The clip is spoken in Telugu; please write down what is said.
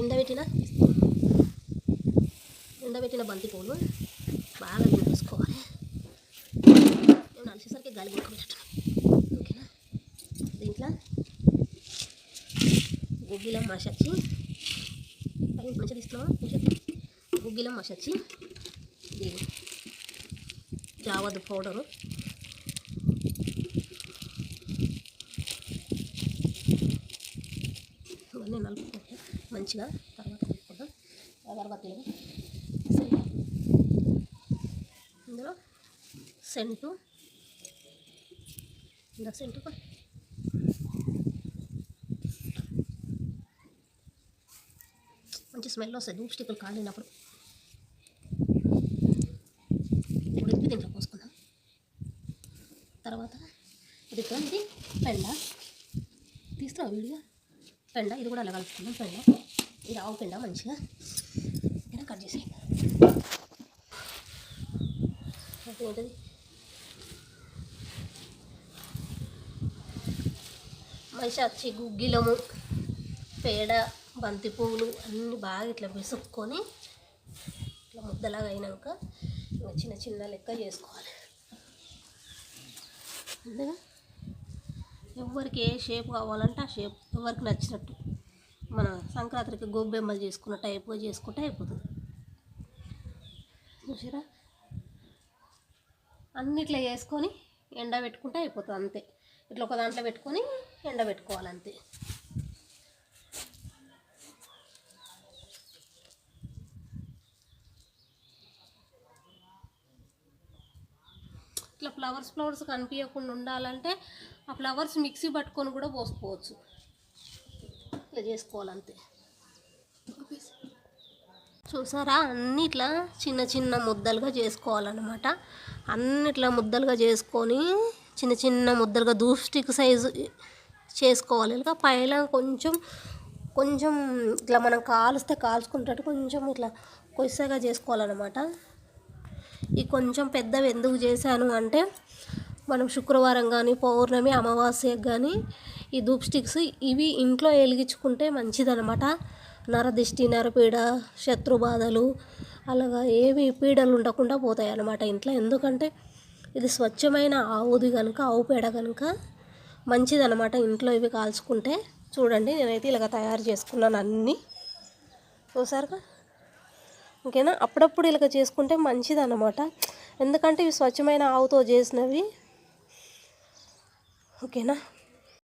ఎండబెట్టిన? ఎండబెట్టిన బంతి పూలు బాగా చూసుకోవాలి నేను అలసేసరికి గాలి కొట్టుకునేటట్టు ఓకేనా? దీంట్లో గుగ్గిలం మసచ్చి పైన మంచిగా తీస్తున్నావా? గుగ్గిలం మసచ్చి దీని జావద్ పౌడరు. ఇవన్నీ నలుపుకో. మంచిగా. తర్వాత కలుపుకుందాం అగరబత్తీలు ఇందులో సెంటు. ఇందులో సెంటు మంచి స్మెల్ వస్తుంది. ధూప్ స్టిక్లు కాలినప్పుడు. ఇప్పుడు ఇది దీంట్లో పోసుకుందాం. తర్వాత ఇది ఇది పెండ. తీస్తావా వీడియో? పెండ ఇది కూడా అలా కలుపుకుందాం పెండ. ఇది ఆవు మంచిగా? ఇలా కట్ చేసి ఉంటుంది మంచి వచ్చి గుగ్గిలము పేడ బంతి పువ్వులు అన్నీ బాగా ఇట్లా విసుక్కొని ఇట్లా ముద్దలాగా అయినాక ఇంకా చిన్న చిన్న లెక్క చేసుకోవాలి. అంతేగా? ఎవరికి ఏ షేప్ కావాలంటే ఆ షేప్ ఎవరికి నచ్చినట్టు. మన సంక్రాంతికి గోబెమ్మలు చేసుకున్న టైప్గా చేసుకుంటే అయిపోతుంది. చూసారా? అన్నిట్లో చేసుకొని ఎండ పెట్టుకుంటే అయిపోతుంది అంతే. ఇట్లా ఒక దాంట్లో పెట్టుకొని ఎండ పెట్టుకోవాలి అంతే. ఇట్లా ఫ్లవర్స్ ఫ్లవర్స్ కనిపించకుండా ఉండాలంటే ఆ ఫ్లవర్స్ మిక్సీ పట్టుకొని కూడా పోసుకోవచ్చు. ఇట్లా చేసుకోవాలంతే. చూసారా? అన్ని ఇట్లా చిన్న చిన్న ముద్దలుగా చేసుకోవాలన్నమాట. అన్నిట్లా ముద్దలుగా చేసుకొని చిన్న చిన్న ముద్దలుగా దూస్టిక్ సైజు చేసుకోవాలి. ఇంకా పైన కొంచెం కొంచెం ఇట్లా మనం కాలుస్తే కాల్చుకుంటే కొంచెం ఇట్లా కొయ్యగా చేసుకోవాలన్నమాట. ఈ కొంచెం పెద్దవి ఎందుకు చేశాను అంటే మనం శుక్రవారం కానీ పౌర్ణమి అమావాస్యకు కానీ ఈ ధూప్ స్టిక్స్ ఇవి ఇంట్లో వెలిగించుకుంటే మంచిదనమాట నరదిష్టి నరపీడ శత్రు బాధలు అలాగా ఏవి పీడలు ఉండకుండా పోతాయి అన్నమాట ఇంట్లో. ఎందుకంటే ఇది స్వచ్ఛమైన ఆవుది కనుక ఆవు పేడ కనుక మంచిదనమాట ఇంట్లో ఇవి కాల్చుకుంటే. చూడండి నేనైతే ఇలాగ తయారు చేసుకున్నాను అన్నీ. చూసారుగా? ఓకేనా అప్పుడప్పుడు ఇలాగ చేసుకుంటే మంచిదన్నమాట. ఎందుకంటే ఇవి స్వచ్ఛమైన ఆవుతో చేసినవి. ఓకేనా?